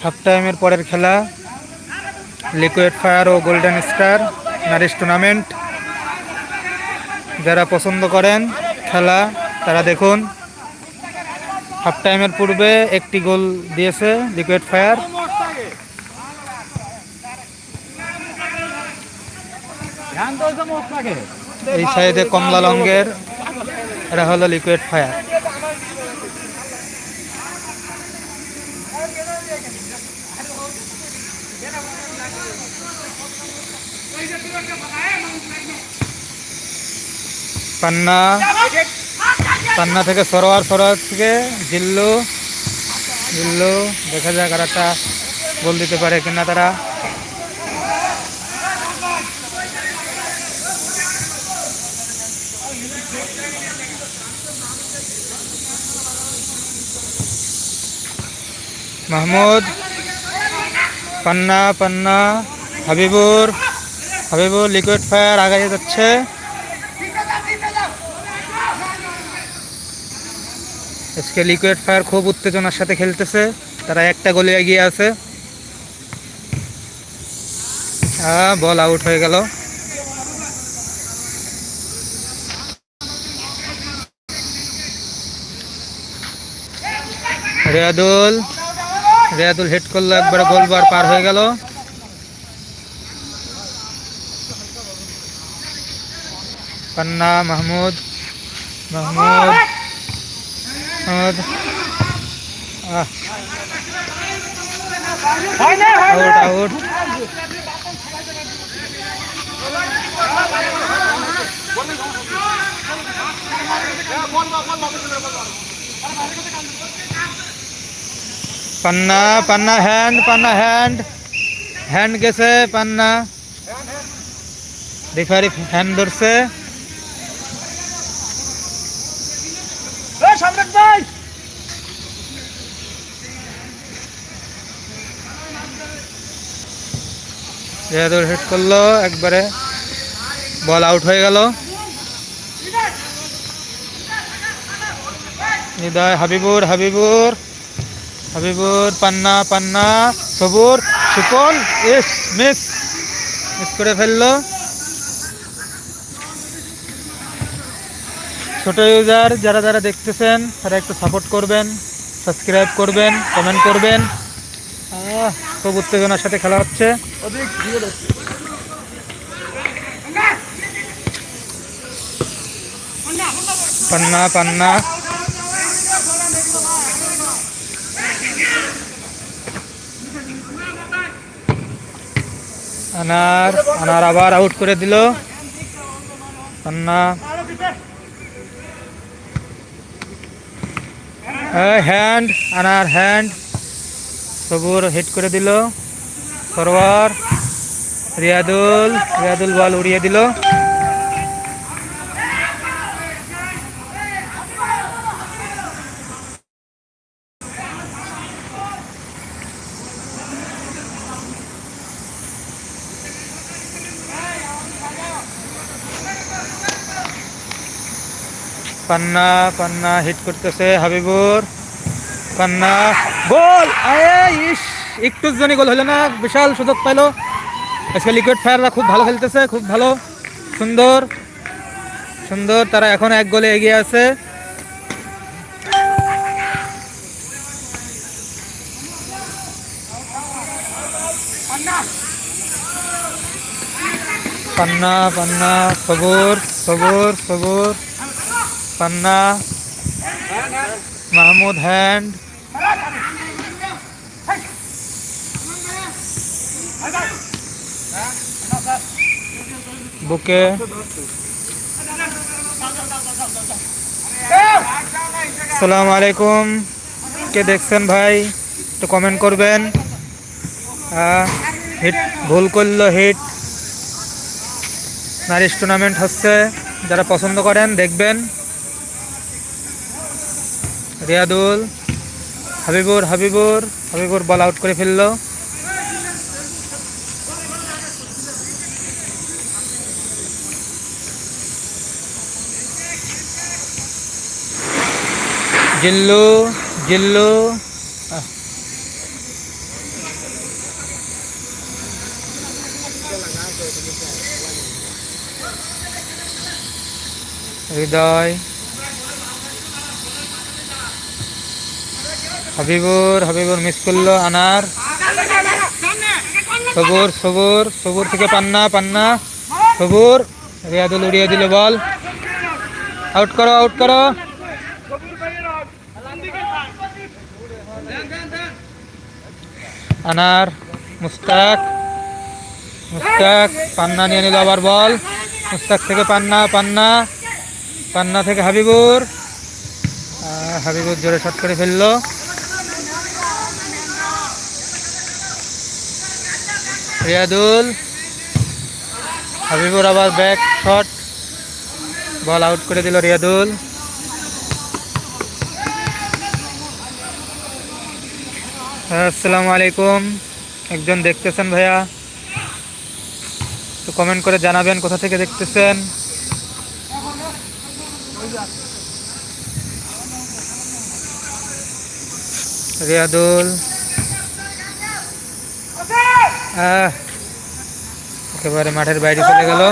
Half টাইমের পরের খেলা লিকুইড ফায়ার ও গোল্ডেন স্টার নারিশ টুর্নামেন্ট যারা পছন্দ করেন খেলা, তারা দেখুন। হাফ টাইমের পূর্বে একটি গোল দিয়েছে লিকুইড ফায়ার এই সাইডে কমলা রঙের এটা হলো লিকুইড ফায়ার পান্না। পান্না থেকে সরোয়ার সরোয়ার থেকে জিল্লু। জিল্লু, দেখা যাক আর একটা গোল দিতে পারে কিনা তারা। মাহমুদ, পান্না পান্না, হাবিবুর। হাবিবুর লিকুইড ফায়ার আগায় যাচ্ছে। আজকে লিকুইড ফায়ার খুব উত্তেজনার সাথে খেলতেছে। তারা একটা গোলে এগিয়ে আছে। আহ, বল আউট হয়ে গেল। রেয়াদুল রেয়াদুল হেড করল একবারে গোলবার পার হয়ে গেল। পান্না মাহমুদ মাহমুদ মাহমুদ আহ, out out Panna Panna hand Panna hand hand গেছে পান্না রেফারি হ্যান্ড ধরছে রেয়াদুল হেড করল, একবারে বল আউট হয়ে গেল। হৃদয় হাবিবুর হাবিবুর হাবিবুর, পান্না পান্না, সবুর সুপন ইস, মিস মিস করে ফেলল। ছোট ইউজার যারা যারা দেখতেছেন, তারা একটু সাপোর্ট করবেন সাবস্ক্রাইব করবেন কমেন্ট করবেন। খুব উত্তেজনার সাথে খেলা হচ্ছে। পান্না পান্না। আনার আনার আবার আউট করে দিল। পান্না। হ্যান্ড আনার হ্যান্ড সবুর হিট করে দিল। সরোয়ার রিয়াদুল রিয়াদুল বল উড়িয়ে দিল। পান্না পান্না হিট করতেছে হাবিবুর। পান্না গোল! ইস, একটু জনই গোল হলো না, বিশাল সুযোগ পাইলো। আজকে লিকুইড ফায়াররা খুব ভালো খেলতেছে, খুব ভালো। সুন্দর। সুন্দর, তারা এখন এক গোলে এগিয়ে আছে। পান্না পান্না, সবুর সবুর সবুর। পান্না। মাহমুদ হ্যান্ড বুকে। সালাম আলাইকুম। কে দেখছেন ভাই? একটু কমেন্ট করবেন। হিট ভুল করল হিট নারিশ টুর্নামেন্ট হচ্ছে। যারা পছন্দ করেন, দেখবেন। রিয়াদুল, হাবিবুর হাবিবুর হাবিবুর বল আউট করে ফেলল। जिल्लो जिल्लो हृदय। हबीबुर हबीबुर मिसकुल्ल, अनार। सबुर सबुर सबुर थे पान्ना पान्ना। सबुर। रियादुल उड़िया दिल बॉल। आउट करो आउट करो। আনার, মুস্তাক মুস্তাক, পান্না নিয়ে নিল আবার বল। মুস্তাক থেকে পান্না পান্না পান্না থেকে হাবিবুর। হাবিবুর জোরে শট করে ফেলল। রিয়াদুল, হাবিবুর আবার ব্যাক শট বল আউট করে দিল রিয়াদুল। আসসালামু আলাইকুম একজন দেখতেছেন ভাইয়া। তো কমেন্ট করে জানাবেন কোথা থেকে দেখতেছেন। রিয়াদুল। একেবারে মাঠের বাইরে চলে গেল।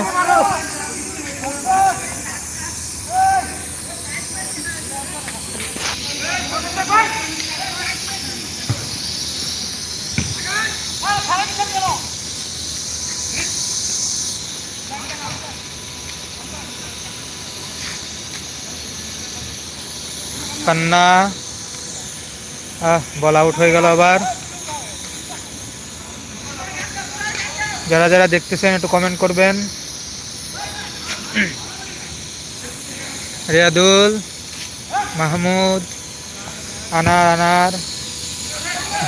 কান্না। আহ বল আউট হয়ে গেল আবার। যারা যারা দেখতেছেন, একটু কমেন্ট করবেন। রিয়াদুল, মাহমুদ, আনার আনার।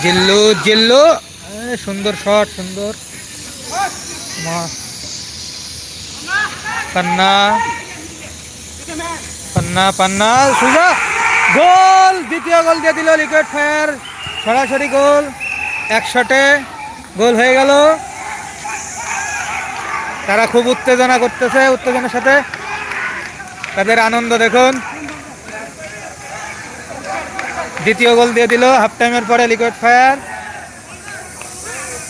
জিল্লু জিল্লু। সুন্দর শট সুন্দর। পান্না পান্না পান্না, সুজা। গোল, দ্বিতীয় গোল দিয়ে দিল লিকুইড ফায়ার। সরাসরি গোল, এক শটে গোল হয়ে গেল। তারা খুব উত্তেজনা করতেছে উত্তেজনার সাথে। তাদের আনন্দ দেখুন। দ্বিতীয় গোল দিয়ে দিল হাফ টাইমের পরে লিকুইড ফায়ার।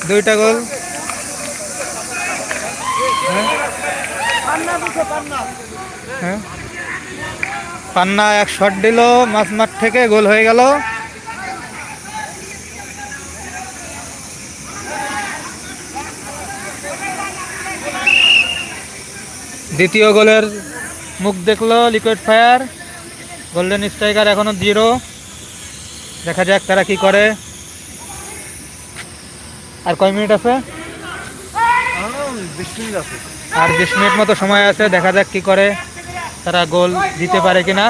দুইটা গোল। হ্যাঁ? পান্না এক শট দিল মাঝ মাঠ থেকে গোল হয়ে গেল। দ্বিতীয় গোলের মুখ দেখল লিকুইড ফায়ার গোল্ডেন স্ট্রাইকার এখনও জিরো দেখা যাক তারা কি করে। আর কয় মিনিট আছে। আর বিশ মিনিট মতো সময় আছে দেখা যাক কি করে। তারা গোল দিতে পারে কিনা?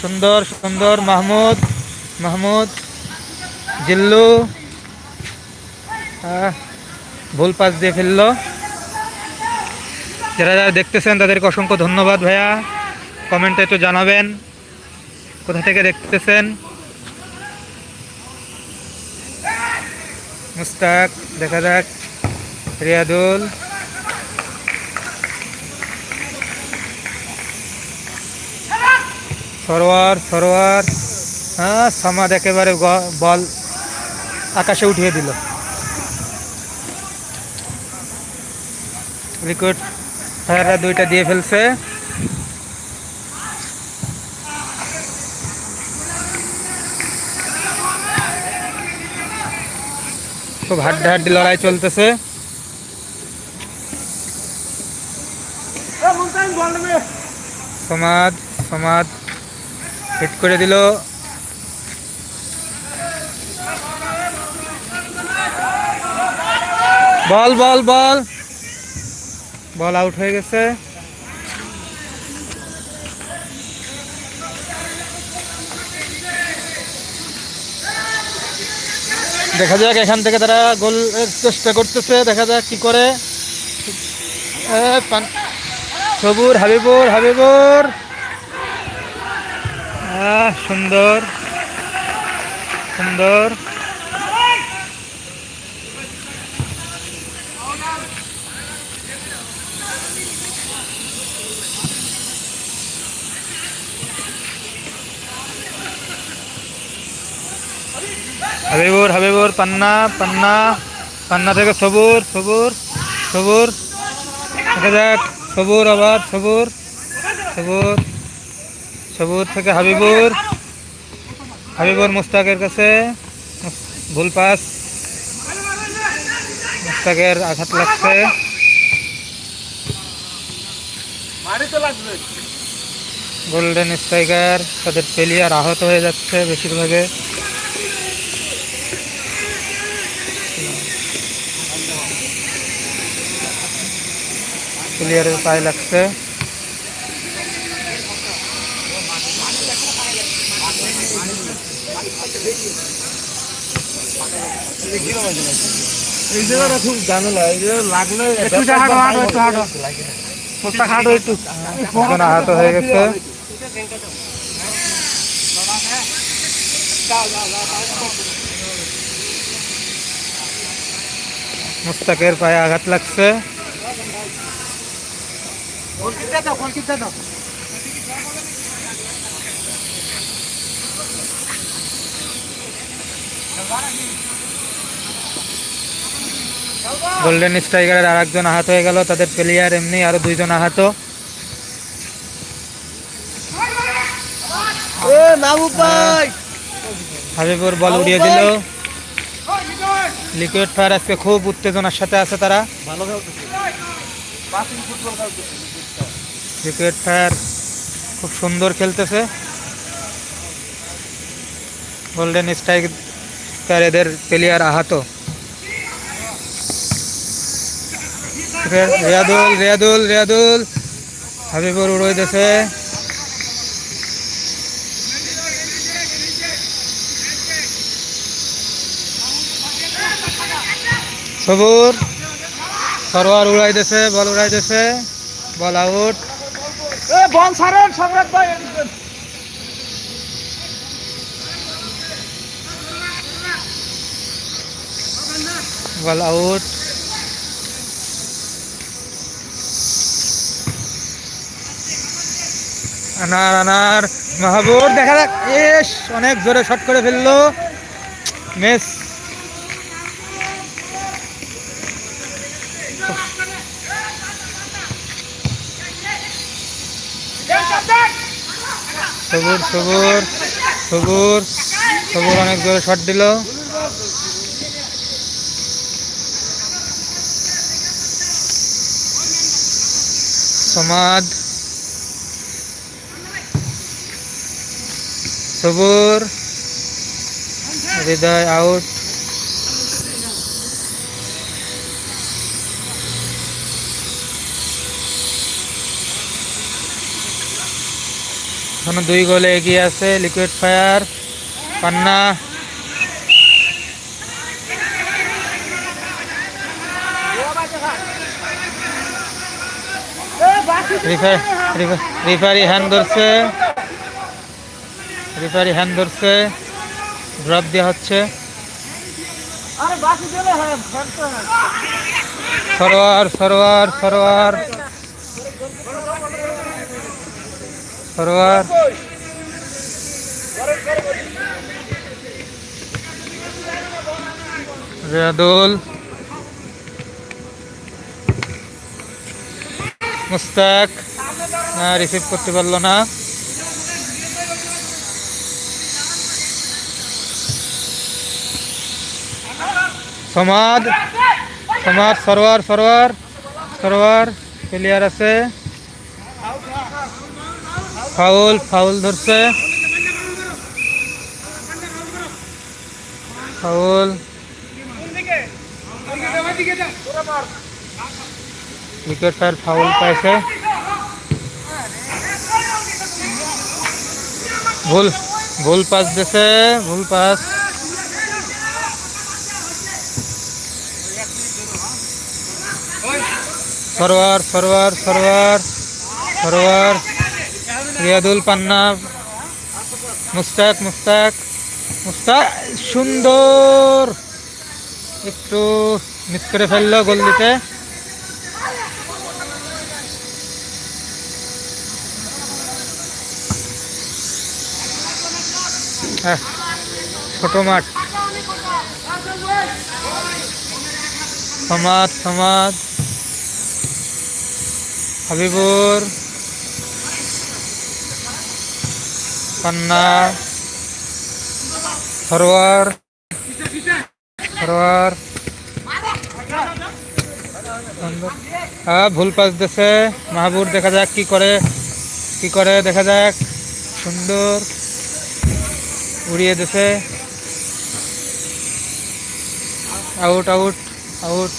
সুন্দর সুন্দর, মাহমুদ মাহমুদ, জিল্লু। ভুল পাস দিয়ে ফেলল। যারা যারা দেখতেছেন, তাদেরকে অসংখ্য ধন্যবাদ ভাইয়া। কমেন্টে একটু জানাবেন, কোথা থেকে দেখতেছেন? মুস্তাক, দেখা যাক। রিয়াদুল। সরোয়ার সরোয়ার হ্যাঁ সমাদ একেবারে গ- বল আকাশে উঠিয়ে দিল। লিকুইড ফায়াররা দুইটা দিয়ে ফেলছে। খুব হাড্ডাহাড্ডি লড়াই চলতেছে। সমাদ সমাদ হিট করে দিল। বল বল বল। বল আউট হয়ে গেছে। দেখা যাক এখান থেকে তারা গোল চেষ্টা করতেছে। দেখা যাক কি করে। সবুর, হাবিবুর হাবিবুর। সুন্দর। সুন্দর। হাবিবুর হাবিবুর, পান্না পান্না পান্না থেকে সবুর সবুর সবুর। দেখা যাক, সবুর আবার, সবুর সবুর। সবুর থেকে হাবিবুর। হাবিবুর মুস্তাকের কাছে। ভুল পাস। মুস্তাকের আঘাত লাগছে। গোল্ডেন স্ট্রাইকার তাদের প্লেয়ার আহত হয়ে যাচ্ছে বেশিরভাগে। প্লেয়ারের পায়ে লাগছে। এই জায়গাটা খুব ঝামেলা এই যে লাগলে একটু হাঁটো হাঁটো একটু হাঁটো। পোস্তা খাটো একটু। একজন আহত হয়ে গেছে। মুস্তাকের পায়ে আঘাত লাগছে। গোল্ডেন স্ট্রাইকারের আর একজন আহত হয়ে গেল তাদের প্লেয়ার এমনি আরও দুইজন আহত। হাবিবুর বল উড়িয়ে দিল। লিকুইড ফায়ার আজকে খুব উত্তেজনার সাথে আছে তারা। ভালো খেলতেছে। পাসিং ফুটবল খেলতেছে। লিকুইড ফায়ার খুব সুন্দর খেলতেছে। গোল্ডেন স্ট্রাইক এদের প্লেয়ার আহত। রিয়াদুল রিয়াদুল রিয়াদুল। হাবিবুর উড়ে দিয়েছে সবুর। সরোয়ার উড়াই দিয়েছে বল উড়াই দিয়েছে বল আউট। এ, বল সম্রাট ভাই বল আউট আনার আনার মাহবুব দেখা যাক। এস অনেক জোরে শট করে ফেলল। মেস সবুর সবুর সবুর সবুর অনেক জোরে শট দিল। সমাদ সবুর হৃদয় আউট এখনও দুই গোলে এগিয়ে আছে liquid fire Panna referee hand ধরছে। রিফারি হ্যান্ড ধরছে। ড্রপ দেওয়া হচ্ছে। আরে বাকি দিলে হ্যাঁ খেলতে হয় সরোয়ার সরোয়ার সরোয়ার। সরোয়ার। রিয়াদুল। মুস্তাক। রিসিভ করতে পারল না। সমাদ সমাজ সরোয়ার সরোয়ার সরোয়ার প্লেয়ার আছে। ফাউল ফাউল ধরছে। ফাউল উইকেট ফায়ার ফাউল পাইছে ভুল ভুল পাস দিছে ভুল পাস সরোয়ার সরোয়ার সরোয়ার সরোয়ার রিয়াদুল পান্না মুস্তাক মুস্তাক মুস্তাক সুন্দর একটু মিস করে ফেলল গোল দিতে হ্যাঁ, ছোট মাঠ। সমাজ সমাজ হাবিবুর। পান্না সরোয়ার। সরোয়ার। হ্যাঁ ভুল পাস দিছে মাহবুর দেখা যাক কি করে কি করে দেখা যাক। সুন্দর। উড়িয়ে দিছে out out out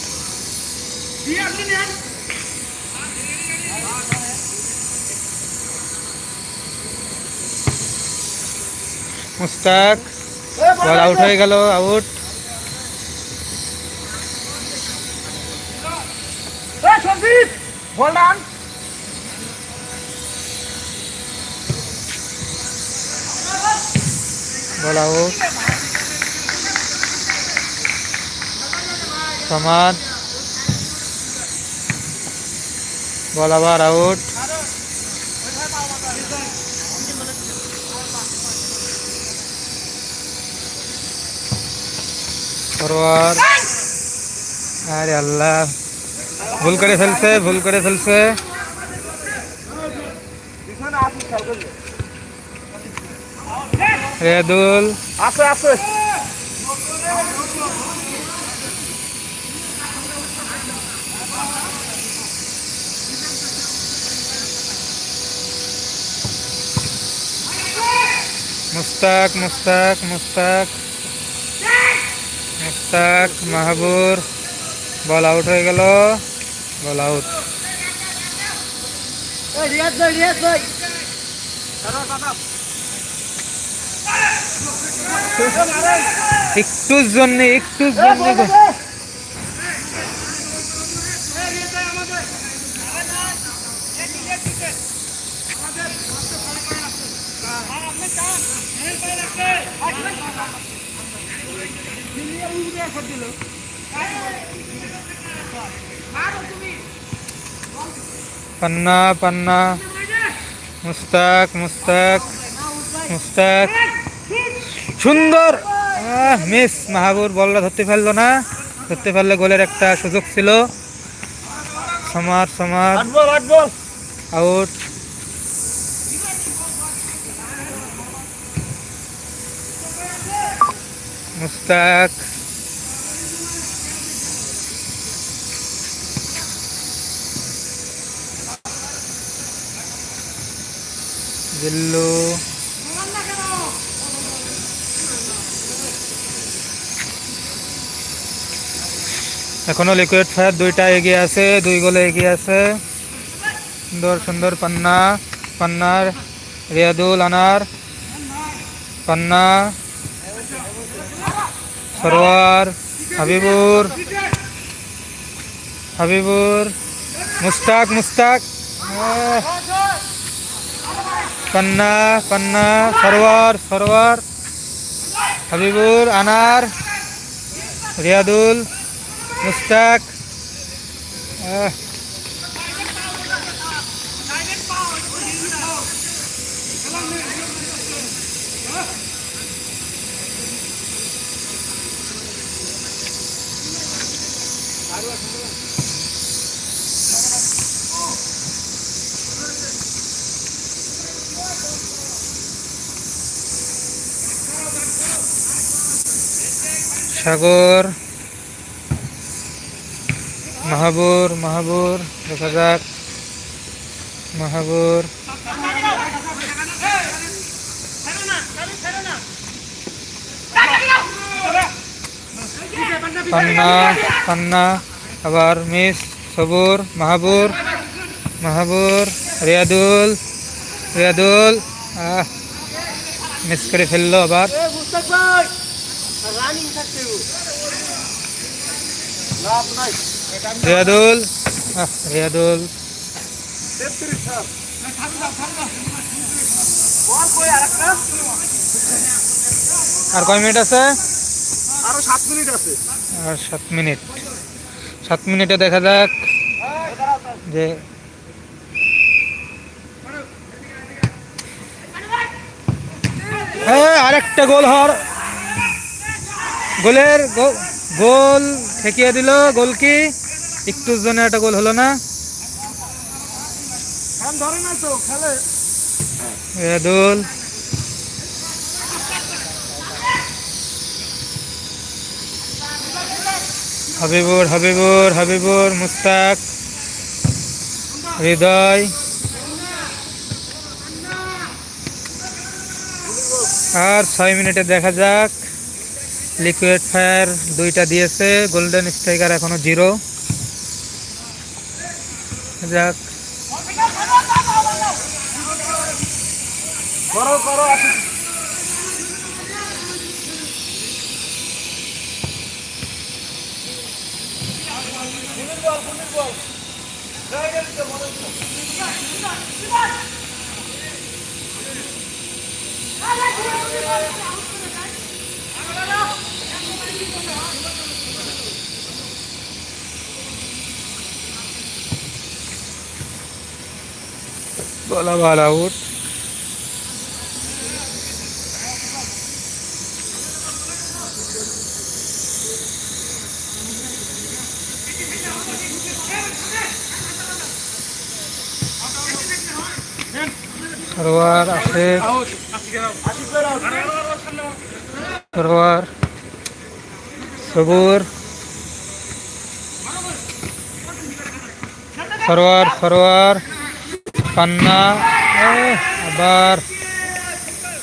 Mustak ball out হয়ে গেল আউট এই সন্দীপ বল ডান বল আউট সমাদ বল আবার আউট ফরওয়ার্ড আরে আল্লাহ ভুল করে ফেলছে ভুল রেদুল। আছে আছে মুস্তাক মুস্তাক মুস্তাক। মুস্তাক মাহবুর। বল আউট হয়ে গেল। Ball out. এই রিয়াজ ভাই রিয়াজ ভাই। একটুর জন্য একটুর জন্য পান্না পান্না মুস্তাক মুস্তাক মুস্তাক সুন্দর। মিস মাহাবুর, বলটা ধরতে পারল না। ধরতে পারলে গোলের একটা সুযোগ ছিল। সমার সমার। আউট। মুস্তাক। এখনও লিকুইড ফায়ার দুইটা এগিয়ে আছে, দুই গোলে এগিয়ে আছে সুন্দর সুন্দর পান্না, পান্নার, রিয়াদুল আনার, পান্না, সরোয়ার, হাবিবুর হাবিবুর, মুস্তাক মুস্তাক আহ। পান্না পান্না, সরোয়ার সরোয়ার, হাবিবুর, আনার, রিয়াদুল মুস্তাক। সাগর মাহাবুর মাহাবুর দেখা যাক মাহাবুর পান্না পান্না আবার মিস সবুর মাহাবুর মাহাবুর রিয়াদুল রিয়াদুল আহ মিস করে ফেলল আবার এ মুস্তাক ভাই রানিং থাকতে লাভ নাই রিয়াদুল। রিয়াদুল। আর কয় মিনিট আছে? আরও সাত মিনিট। আছে আর সাত মিনিট সাত মিনিটে দেখা যাক যে হ্যাঁ আরেকটা গোল হওয়ার গোলের গোল ঠেকিয়ে দিল। গোল কি? একটুর জন্য একটা গোল হলো না। রেদুল হাবিবুর হাবিবুর হাবিবুর মুস্তাক। হৃদয়। আর ছয় মিনিটে দেখা যাক। লিকুইড ফায়ার দুইটা দিয়েছে গোল্ডেন স্ট্রাইকার এখনও জিরো। যাক করো করো আসি বল আউট সরোয়ার আশেক সরোয়ার সবুর। সরোয়ার সরোয়ার। পান্না এহ, আবার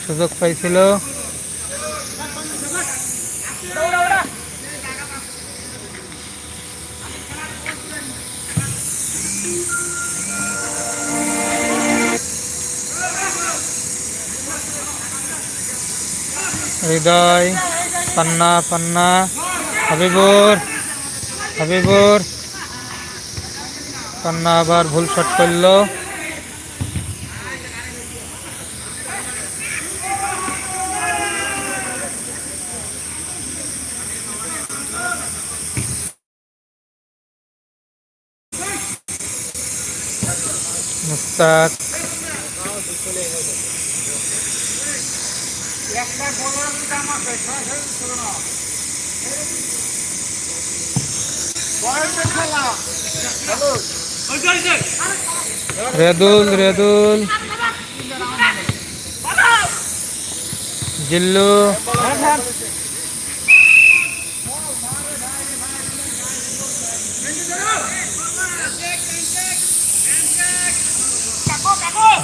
সুযোগ পাইছিল। হৃদয় পান্না পান্না হাবিবুর হাবিবুর। পান্না আবার ভুল শট করল মুস্তাক একটা বলার দাম আছে সরাসরি ছিল না বয়সের খেলা হ্যালো রেদুল রেদুল। জিল্লু।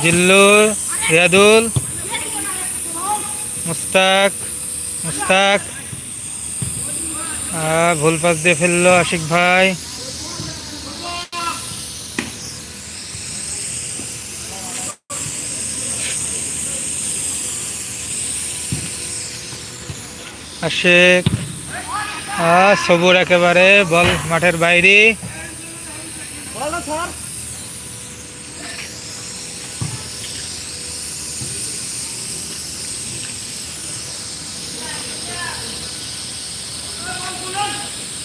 জিল্লু রেদুল মুস্তাক মুস্তাক ভুল পাস দিয়ে ফেলল আশিক ভাই। আশেক সবুর একেবারে, বল মাঠের বাইরে বলো স্যার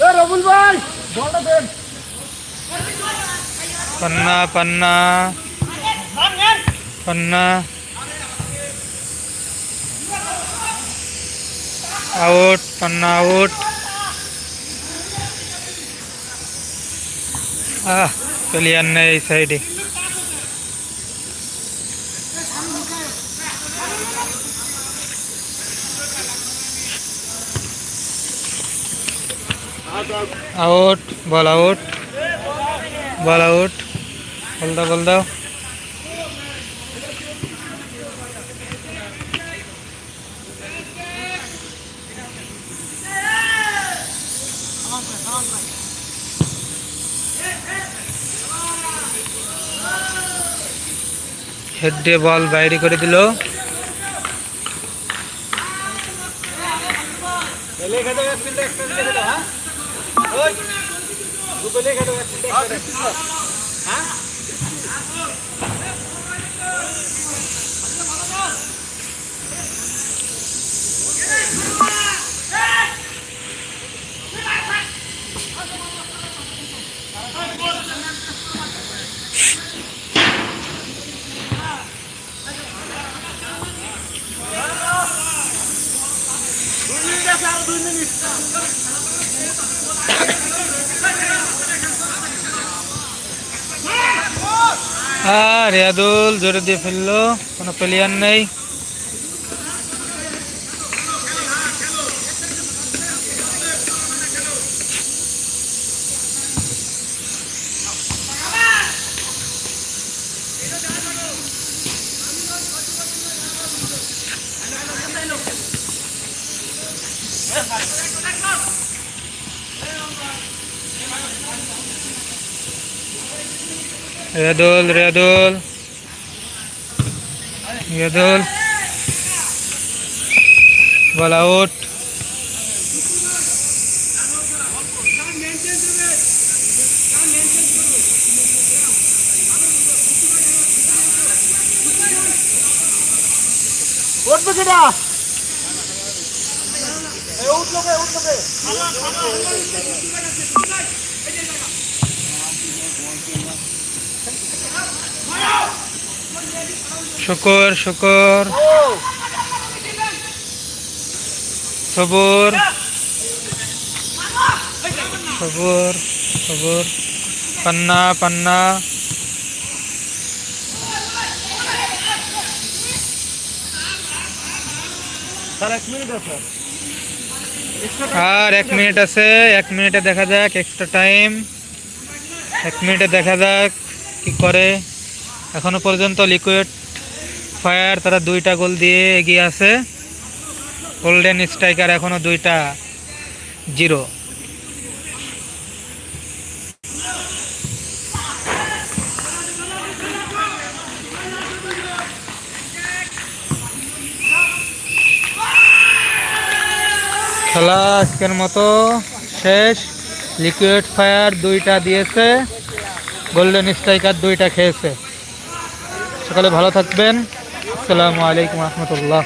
এ রবুল ভাই বলটা দেন পান্না পান্না পান্না আউট পান্না আউট আহ প্লেয়ার নেই এই সাইডে out ball out ball out ball দাও বল দাও হেড বল বাইরে করে দিল। লিখে আর রেয়াদুল জোরে দিয়ে ফেলল কোনো প্লেয়ার নেই। রিয়াদুল রিয়াদুল রিয়াদুল বল আউট উঠবে কেটা এই উঠল কে উঠল শুকর শুকর। সবুর সবুর সবুর পান্না পান্না। আর এক মিনিট আছে এক মিনিটে দেখা যাক এক্সট্রা টাইম এক মিনিটে দেখা যাক কি করে। এখনও পর্যন্ত লিকুইড ফায়ার তারা দুইটা গোল দিয়ে এগিয়ে আছে। গোল্ডেন স্ট্রাইকার এখনও দুইটা জিরো খেলা আজকের মতো শেষ। লিকুইড ফায়ার দুইটা দিয়েছে গোল্ডেন স্ট্রাইকার দুইটা খেয়েছে। সকালে ভালো থাকবেন। আসসালামু আলাইকুম রহমতুল্লাহ।